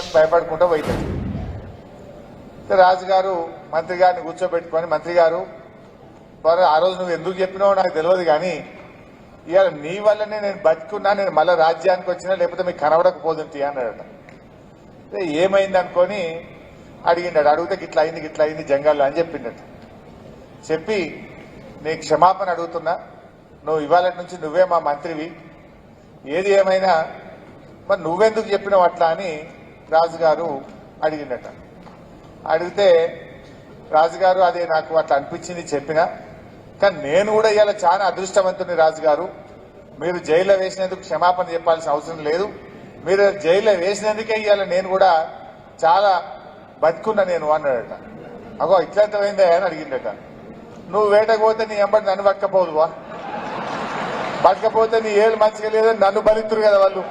అని భయపడుకుంటూ పోయింది రాజుగారు మంత్రి గారిని కూర్చోబెట్టుకొని మంత్రి గారు ఆ రోజు నువ్వు ఎందుకు చెప్పినావో నాకు తెలియదు కానీ ఇవాళ నీ వల్లనే నేను బతుకున్నా నేను మళ్ళీ రాజ్యానికి వచ్చినా లేకపోతే మీకు కనబడకపోదుంటి అన్నాడట. ఏమైంది అనుకొని అడిగిండాడు అడిగితే గిట్లా అయింది గిట్లా అయింది జంగాల్లో అని చెప్పిండట. చెప్పి నీ క్షమాపణ అడుగుతున్నా. నువ్వు ఇవాళ నుంచి నువ్వే మా మంత్రివి. ఏది ఏమైనా మరి నువ్వెందుకు చెప్పినావు అట్లా అని రాజుగారు అడిగిండట అడిగితే రాజుగారు అదే నాకు అట్లా అనిపించింది చెప్పిన కానీ నేను కూడా ఇవాళ చాలా అదృష్టవంతుని రాజుగారు. మీరు జైల్లో వేసినందుకు క్షమాపణ చెప్పాల్సిన అవసరం లేదు. మీరు జైల్లో వేసినందుకే ఇవాళ నేను కూడా చాలా బతుకున్నా నేను అన్నాడట. అగో ఇట్లంతమైందా అని అడిగిందట. నువ్వు వేటకపోతే నీ ఎంబడి నన్ను బతకపోదువా? బతకపోతే నీ ఏళ్ళు మంచిగా లేదని నన్ను బలితురు కదా వాళ్ళు.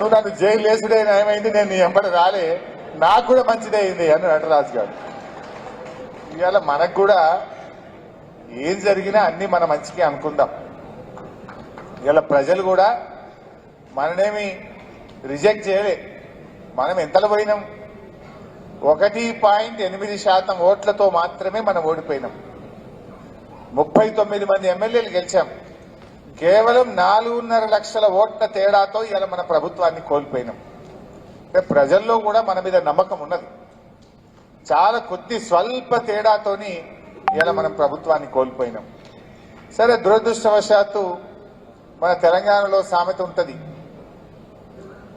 నువ్వు నన్ను జైలు వేసుడే ఏమైంది? నేను నీ ఎంబడి రాలే. నాకు కూడా మంచిదే అయింది అని నటరాజు గారు. ఇవాళ మనకు కూడా ఏం జరిగినా అన్ని మన మంచికి అనుకుందాం. ఇవాళ ప్రజలు కూడా మననేమి రిజెక్ట్ చేయలే. మనం ఎంతలో పోయినాం? ఒకటి పాయింట్ ఎనిమిది శాతం ఓట్లతో మాత్రమే మనం ఓడిపోయినాం. ముప్పై తొమ్మిది మంది ఎమ్మెల్యేలు గెలిచాం. కేవలం నాలుగున్నర లక్షల ఓట్ల తేడాతో ఇలా మన ప్రభుత్వాన్ని కోల్పోయినాం. ప్రజల్లో కూడా మన మీద నమ్మకం ఉన్నది. చాలా కొద్ది స్వల్ప తేడాతోని ఇలా మనం ప్రభుత్వాన్ని కోల్పోయినాం. సరే దురదృష్టవశాత్తు మన తెలంగాణలో సామెత ఉంటుంది.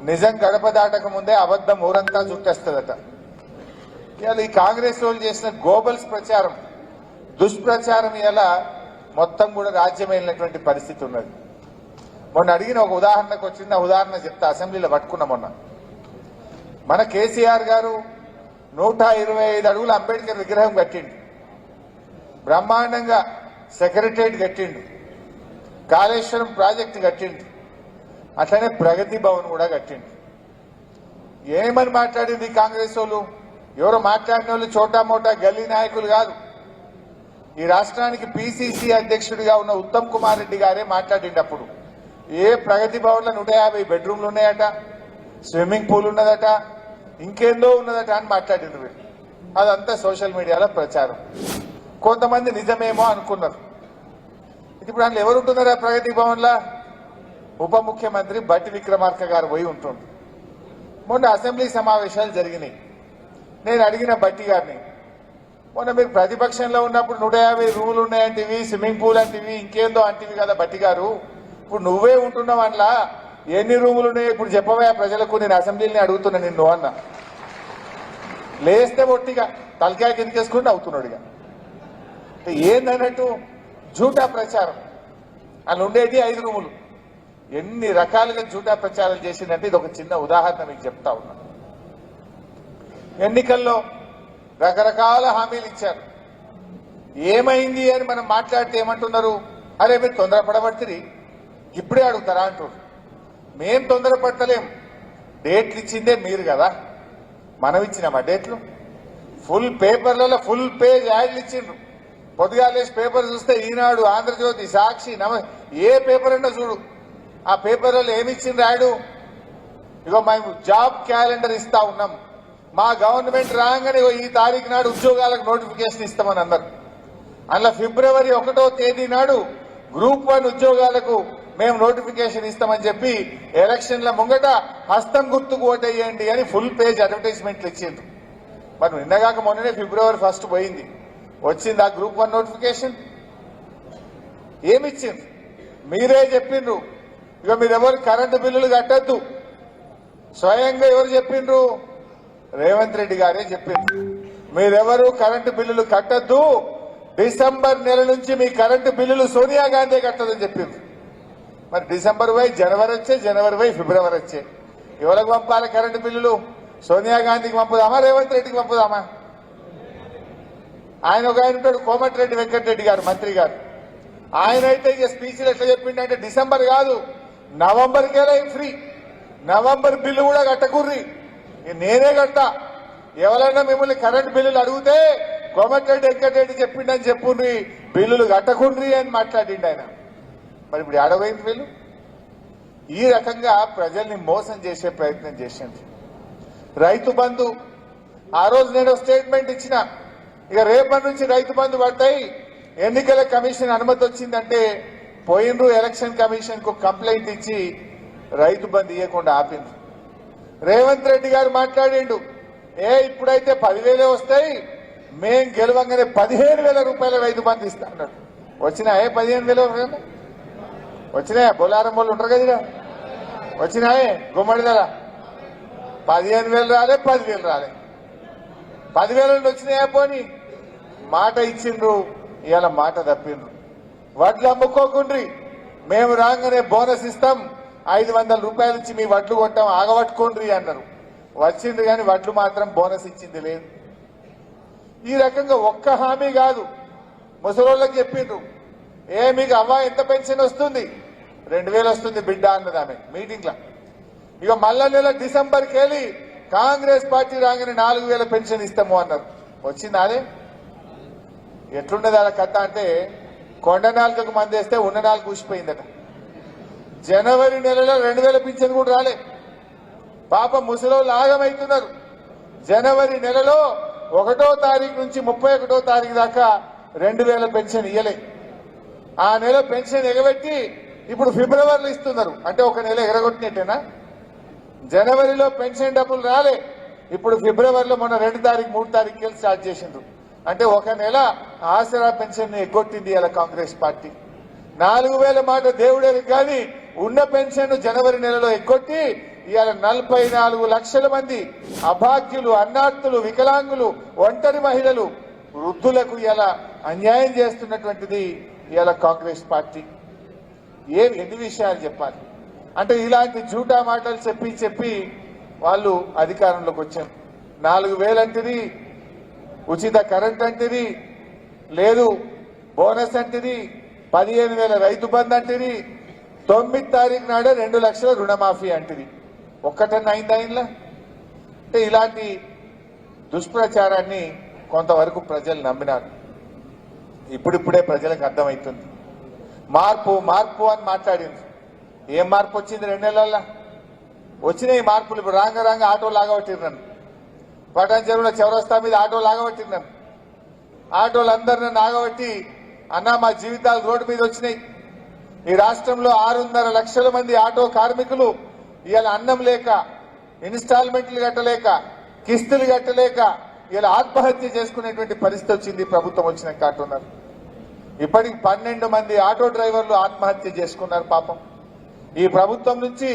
నిజం గడప దాటక ముందే అబద్ధం ఊరంతా చుట్టేస్తుందట. ఇవాళ ఈ కాంగ్రెస్ వాళ్ళు చేసిన గోబల్స్ ప్రచారం దుష్ప్రచారం ఇలా మొత్తం కూడా రాజ్యమైనటువంటి పరిస్థితి ఉన్నది. మొన్న అడిగిన ఒక ఉదాహరణకు వచ్చింది ఆ ఉదాహరణ చెప్తా. అసెంబ్లీలో పట్టుకున్నా మొన్న. మన కేసీఆర్ గారు నూట ఇరవై ఐదు అడుగుల అంబేద్కర్ విగ్రహం కట్టిండు. బ్రహ్మాండంగా సెక్రటరేట్ కట్టిండు. కాళేశ్వరం ప్రాజెక్టు కట్టిండు. అట్లనే ప్రగతి భవన్ కూడా కట్టిండు. ఏమని మాట్లాడింది కాంగ్రెస్ వాళ్ళు? ఎవరో మాట్లాడిన వాళ్ళు చోటా మోటా గల్లీ నాయకులు కాదు. ఈ రాష్ట్రానికి పిసిసి అధ్యక్షుడిగా ఉన్న ఉత్తమ్ కుమార్ రెడ్డి గారే మాట్లాడినప్పుడు ఏ ప్రగతి భవన్లో నూట యాభై బెడ్రూమ్లు ఉన్నాయట? స్విమ్మింగ్ పూల్ ఉన్నదట? ఇంకేందో ఉన్నదట అని మాట్లాడిండ్రు వీళ్ళు. అదంతా సోషల్ మీడియాలో ప్రచారం. కొంతమంది నిజమేమో అనుకున్నారు. ఇప్పుడు అందులో ఎవరు ఉంటున్నారు ఆ ప్రగతి భవన్లో? ఉప ముఖ్యమంత్రి బట్టి విక్రమార్క గారు పోయి ఉంటుంది మొన్న అసెంబ్లీ సమావేశాలు జరిగినాయి. నేను అడిగిన బట్టి గారిని మొన్న మీరు ప్రతిపక్షంలో ఉన్నప్పుడు నూట యాభై రూములు ఉన్నాయంటివి స్విమ్మింగ్ పూల్ అంటివి ఇంకేందో అంటివి కదా బట్టి గారు. ఇప్పుడు నువ్వే ఉంటున్నావు అట్లా ఎన్ని రూములు ఉన్నాయి? ఇప్పుడు చెప్పవే ప్రజలకు నేను అసెంబ్లీని అడుగుతున్నా నిన్ను అన్న. లేస్తే ఒట్టిగా తలకాయ కిందకేసుకుంటే అవుతున్నాడు ఇక. ఏందన్నట్టు జూటా ప్రచారం. అందులో ఉండేది ఐదు రూములు. ఎన్ని రకాలుగా జూటా ప్రచారం చేసిందంటే ఇది ఒక చిన్న ఉదాహరణ మీకు చెప్తా ఉన్నా. ఎన్నికల్లో రకరకాల హామీలు ఇచ్చారు. ఏమైంది అని మనం మాట్లాడితే ఏమంటున్నారు? అరే మీరు తొందరపడబడుతుంది ఇప్పుడే అడుగుతారా అంటారు మేం తొందరపడతలేం డేట్లు ఇచ్చిందే మీరు కదా. మనం ఇచ్చినామా డేట్లు? ఫుల్ పేపర్లలో ఫుల్ పేజ్ యాడ్లు ఇచ్చిండ్రు. పొద్దుగాలేసి పేపర్ చూస్తే ఈనాడు ఆంధ్రజ్యోతి సాక్షి నమ ఏ పేపర్ అన్నా చూడు. ఆ పేపర్లలో ఏమి ఇచ్చిండ్రు యాడు? ఇగో మేము జాబ్ క్యాలెండర్ ఇస్తా ఉన్నాం. మా గవర్నమెంట్ రాగానే ఈ తారీఖు నాడు ఉద్యోగాలకు నోటిఫికేషన్ ఇస్తామని అన్నారు. అందులో ఫిబ్రవరి ఒకటో తేదీ నాడు గ్రూప్ వన్ ఉద్యోగాలకు మేము నోటిఫికేషన్ ఇస్తామని చెప్పి ఎలక్షన్ల ముంగట హస్తం గుర్తుకు ఓటేయండి అని ఫుల్ పేజ్ అడ్వర్టైజ్మెంట్లు ఇచ్చిండ్రు. మరి నిన్నగాక మొన్ననే ఫిబ్రవరి ఫస్ట్ పోయింది. వచ్చింది ఆ గ్రూప్ వన్ నోటిఫికేషన్. ఏమిచ్చింది మీరే చెప్పిండ్రు ఇక మీరెవరు కరెంటు బిల్లులు కట్టద్దు. స్వయంగా ఎవరు చెప్పిండ్రు రేవంత్ రెడ్డి గారే చెప్పింది. మీరెవరు కరెంటు బిల్లులు కట్టద్దు. డిసెంబర్ నెల నుంచి మీ కరెంటు బిల్లులు సోనియా గాంధీ కట్టదని చెప్పింది. మరి డిసెంబర్ వై జనవరి వచ్చే జనవరి వై ఫిబ్రవరి వచ్చే. ఎవరికి పంపాలి కరెంటు బిల్లులు? సోనియా గాంధీకి పంపుదామా రేవంత్ రెడ్డికి పంపుదామా? ఆయన ఒక ఆయన ఉంటాడు కోమటిరెడ్డి వెంకటరెడ్డి గారు మంత్రి గారు. ఆయన అయితే ఇక స్పీచ్లు ఎట్లా చెప్పిండంటే డిసెంబర్ కాదు నవంబర్కేలా ఫ్రీ. నవంబర్ బిల్లు కూడా కట్టకుర్రి. నేనే గంట ఎవరైనా మిమ్మల్ని కరెంట్ బిల్లులు అడిగితే కోమటిరెడ్డి వెంకటరెడ్డి చెప్పిండని చెప్పుండ్రి బిల్లులు కట్టకుండ్రి అని మాట్లాడిండు ఆయన. మరి ఇప్పుడు అడవైంది వీళ్ళు? ఈ రకంగా ప్రజల్ని మోసం చేసే ప్రయత్నం చేసింది రైతు బంధు ఆ రోజు నేను స్టేట్మెంట్ ఇచ్చిన. ఇక రేపటి నుంచి రైతు బంధు పడతాయి. ఎన్నికల కమిషన్ అనుమతి వచ్చిందంటే పోయినరు ఎలక్షన్ కమిషన్కు కంప్లైంట్ ఇచ్చి రైతు బంధు ఇవ్వకుండా ఆపింది రేవంత్ రెడ్డి గారు మాట్లాడిండు. ఏ ఇప్పుడైతే పదివేలే వస్తాయి మేం గెలవంగానే పదిహేను వేల రూపాయల రైతు బంధు ఇస్తా అన్నాడు. వచ్చినాయే పదిహేను వేలు వచ్చినాయా? బొలారం వాళ్ళు ఉంటారు కదా వచ్చినాయే? గుమ్మడి ధర. పదిహేను వేలు రాలే పదివేలు రాలే. పదివేల నుండి వచ్చినాయా పోని? మాట ఇచ్చిండ్రు ఇవాళ మాట తప్పిండ్రు. వడ్లు అమ్ముకోకుండ్రి మేము రాగానే బోనస్ ఇస్తాం ఐదు వందల రూపాయలు ఇచ్చి మీ వడ్లు కొట్టాం ఆగబట్టుకోండి అన్నారు. వచ్చింది కానీ వడ్లు మాత్రం బోనస్ ఇచ్చింది లేదు. ఈ రకంగా ఒక్క హామీ కాదు. ముసలోళ్ళకి చెప్పిండ్రు ఏ మీకు అవ్వ ఎంత పెన్షన్ వస్తుంది? రెండు వేలు వస్తుంది బిడ్డ అన్నది ఆమె మీటింగ్లో ఇక మళ్ళా నెల డిసెంబర్కి వెళ్ళి కాంగ్రెస్ పార్టీ రాగానే నాలుగు వేల పెన్షన్ ఇస్తాము అన్నారు. వచ్చింది అదే? ఎట్లున్నది అలా కథ అంటే కొండ నాలుకకు మందేస్తే ఉన్న నాలుగు కూసిపోయిందట జనవరి నెలలో రెండు వేల పింఛన్ కూడా రాలే. పాప ముసలో లాగమవుతున్నారు జనవరి నెలలో ఒకటో తారీఖు నుంచి ముప్పై ఒకటో తారీఖు దాకా రెండు వేల పెన్షన్ ఇయ్యలే. ఆ నెల పెన్షన్ ఎగబెట్టి ఇప్పుడు ఫిబ్రవరిలో ఇస్తున్నారు. అంటే ఒక నెల ఎగరగొట్టినట్టేనా? జనవరిలో పెన్షన్ డబ్బులు రాలే. ఇప్పుడు ఫిబ్రవరిలో మొన్న రెండు తారీఖు మూడు తారీఖు వెళ్ళి స్టార్ట్ చేసిండ్రు. అంటే ఒక నెల ఆసరా పెన్షన్ ఎగ్గొట్టింది ఇలా కాంగ్రెస్ పార్టీ. నాలుగు వేల మాట దేవుడేరు కానీ ఉన్న పెన్షన్ జనవరి నెలలో ఎక్కొట్టి ఇవాళ నలభై నాలుగు లక్షల మంది అభాగ్యులు అన్నార్థులు వికలాంగులు ఒంటరి మహిళలు వృద్ధులకు ఇలా అన్యాయం చేస్తున్నటువంటిది ఇవాళ కాంగ్రెస్ పార్టీ. ఏ ఎన్ని విషయాలు చెప్పాలి? అంటే ఇలాంటి జూటా మాటలు చెప్పి చెప్పి వాళ్ళు అధికారంలోకి వచ్చారు. నాలుగు వేలంటిది ఉచిత కరెంట్ అంటిది లేదు బోనస్ అంటిది పదిహేను వేల రైతు బంద్ అంటిది తొమ్మిది తారీఖు నాడే రెండు లక్షల రుణమాఫీ అంటిది. ఒక్కటన్నా అయిందా ఇంట్లో అంటే ఇలాంటి దుష్ప్రచారాన్ని కొంతవరకు ప్రజలు నమ్మినారు. ఇప్పుడిప్పుడే ప్రజలకు అర్థమవుతుంది మార్పు మార్పు అని మాట్లాడింది. ఏం మార్పు వచ్చింది రెండు నెలల్లో? వచ్చినాయి మార్పులు. ఇప్పుడు రాంగ రాంగ ఆటో లాగబట్టిరు నన్ను. పటాన్ చెరువులో చౌరస్తా మీద ఆటో లాగబట్టిరు నన్ను. ఆటోలు అందరు నన్ను ఆగబట్టి అన్నా మా జీవితాలు రోడ్డు మీద వచ్చినాయి. ఈ రాష్ట్రంలో ఆరున్నర లక్షల మంది ఆటో కార్మికులు ఇవాళ అన్నం లేక ఇన్స్టాల్మెంట్లు కట్టలేక కిస్తులు కట్టలేక ఇలా ఆత్మహత్య చేసుకునేటువంటి పరిస్థితి వచ్చింది ప్రభుత్వం వచ్చిన కాటున్నారు ఇప్పటికి పన్నెండు మంది ఆటో డ్రైవర్లు ఆత్మహత్య చేసుకున్నారు పాపం. ఈ ప్రభుత్వం నుంచి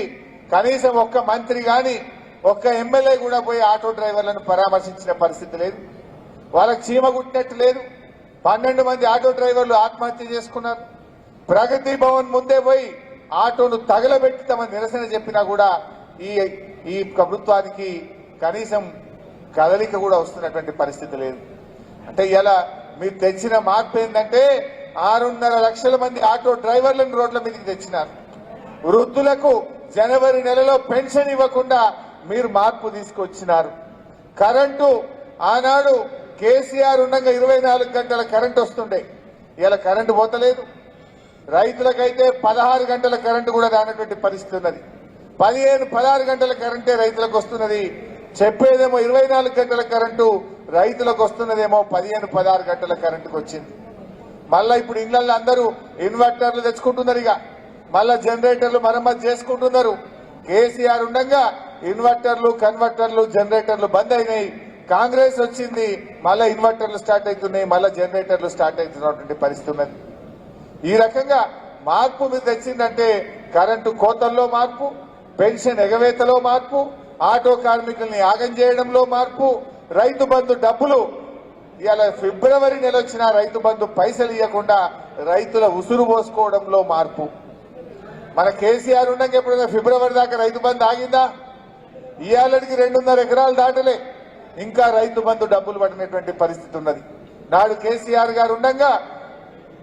కనీసం ఒక్క మంత్రి కానీ ఒక్క ఎమ్మెల్యే కూడా పోయి ఆటో డ్రైవర్లను పరామర్శించిన పరిస్థితి లేదు. వాళ్ళకి చీమ కుట్టినట్టు లేదు. పన్నెండు మంది ఆటో డ్రైవర్లు ఆత్మహత్య చేసుకున్నారు. ప్రగతి భవన్ ముందే పోయి ఆటోను తగలబెట్టి తమ నిరసన చెప్పినా కూడా ఈ ఈ ప్రభుత్వానికి కనీసం కదలిక కూడా వస్తున్నటువంటి పరిస్థితి లేదు. అంటే ఇలా మీరు తెచ్చిన మార్పు ఏంటంటే ఆరున్నర లక్షల మంది ఆటో డ్రైవర్లను రోడ్ల మీదకి తెచ్చినారు. వృద్ధులకు జనవరి నెలలో పెన్షన్ ఇవ్వకుండా మీరు మార్పు తీసుకొచ్చినారు. కరెంటు ఆనాడు కేసీఆర్ ఉండగా ఇరవై నాలుగు గంటల కరెంట్ వస్తుండే. ఇలా కరెంటు పోతలేదు. రైతులకైతే పదహారు గంటల కరెంటు కూడా రానటువంటి పరిస్థితి ఉన్నది. పదిహేను పదహారు గంటల కరెంటే రైతులకు వస్తున్నది. చెప్పేదేమో ఇరవై నాలుగు గంటల కరెంటు రైతులకు వస్తున్నదేమో పదిహేను పదహారు గంటల కరెంటుకు వచ్చింది. మళ్ళా ఇప్పుడు ఇళ్ళలో అందరూ ఇన్వర్టర్లు తెచ్చుకుంటున్నారు ఇక. మళ్ళా జనరేటర్లు మరమ్మతు చేసుకుంటున్నారు. కేసీఆర్ ఉండగా ఇన్వర్టర్లు కన్వర్టర్లు జనరేటర్లు బంద్ అయినాయి. కాంగ్రెస్ వచ్చింది మళ్ళా ఇన్వర్టర్లు స్టార్ట్ అవుతున్నాయి మళ్ళా జనరేటర్లు స్టార్ట్ అవుతున్నటువంటి పరిస్థితి ఉన్నది. ఈ రకంగా మార్పు మీద తెచ్చిందంటే కరెంటు కోతల్లో మార్పు పెన్షన్ ఎగవేతలో మార్పు ఆటో కార్మికుల్ని ఆగం చేయడంలో మార్పు రైతు బంధు డబ్బులు. ఇలా ఫిబ్రవరి నెల వచ్చిన రైతు బంధు పైసలు ఇవ్వకుండా రైతుల ఉసురు పోసుకోవడంలో మార్పు. మన కేసీఆర్ ఉండగా ఎప్పుడైనా ఫిబ్రవరి దాకా రైతు బంధు ఆగిందా? ఇవాళకి రెండున్నర ఎకరాలు దాటలే. ఇంకా రైతు బంధు డబ్బులు పడినటువంటి పరిస్థితి ఉన్నది. నాడు కేసీఆర్ గారు ఉండగా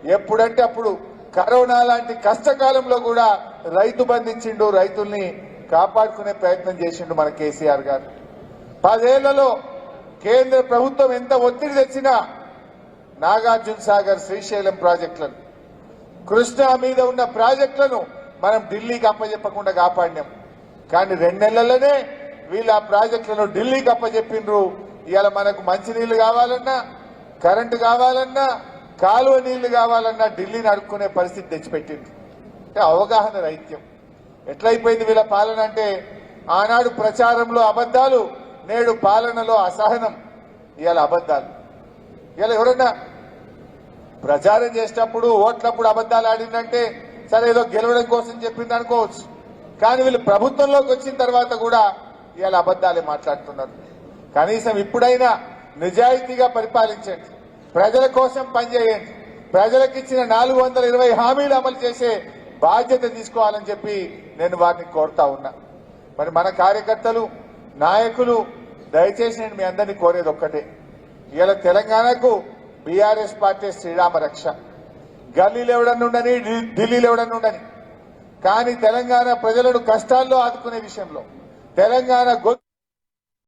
ఎప్పుడంటే అప్పుడు కరోనా లాంటి కష్టకాలంలో కూడా రైతు బంధించిండు రైతుల్ని కాపాడుకునే ప్రయత్నం చేసిండు మన కేసీఆర్ గారు. పదేళ్ళలో కేంద్ర ప్రభుత్వం ఎంత ఒత్తిడి తెచ్చినా నాగార్జున సాగర్ శ్రీశైలం ప్రాజెక్టులను కృష్ణా మీద ఉన్న ప్రాజెక్టులను మనం ఢిల్లీకి అప్పజెప్పకుండా కాపాడినాం. కానీ రెండు నెలలనే వీళ్ళు ఆ ప్రాజెక్టులను ఢిల్లీకి అప్పజెప్పిండ్రు. ఇవాళ మనకు మంచినీళ్ళు కావాలన్నా కరెంటు కావాలన్నా కాలువ నీళ్ళు కావాలన్నా ఢిల్లీని అడుక్కునే పరిస్థితి తెచ్చిపెట్టింది అంటే అవగాహన రైత్యం ఎట్లయిపోయింది వీళ్ళ పాలన అంటే ఆనాడు ప్రచారంలో అబద్ధాలు నేడు పాలనలో అసహనం. ఇవాళ అబద్ధాలు. ఇవాళ ఎవరన్నా ప్రచారం చేసేటప్పుడు ఓట్లప్పుడు అబద్ధాలు ఆడిందంటే సరే ఏదో గెలవడం కోసం చెప్పింది అనుకోవచ్చు. కానీ వీళ్ళు ప్రభుత్వంలోకి వచ్చిన తర్వాత కూడా ఇవాళ అబద్ధాలే మాట్లాడుతున్నారు. కనీసం ఇప్పుడైనా నిజాయితీగా పరిపాలించండి. ప్రజల కోసం పనిచేయండి. ప్రజలకు ఇచ్చిన నాలుగు వందల ఇరవై హామీలు అమలు చేసే బాధ్యత తీసుకోవాలని చెప్పి నేను వారిని కోరుతా ఉన్నా. మరి మన కార్యకర్తలు నాయకులు దయచేసి నేను మీ అందరినీ కోరేది ఒక్కటే. ఇలా తెలంగాణకు బీఆర్ఎస్ పార్టీ శ్రీరామ రక్ష. గల్లీలు ఎవడన్నా ఉండని ఢి- ఎవడన్నా ఉండని. కానీ తెలంగాణ ప్రజలను కష్టాల్లో ఆదుకునే విషయంలో తెలంగాణ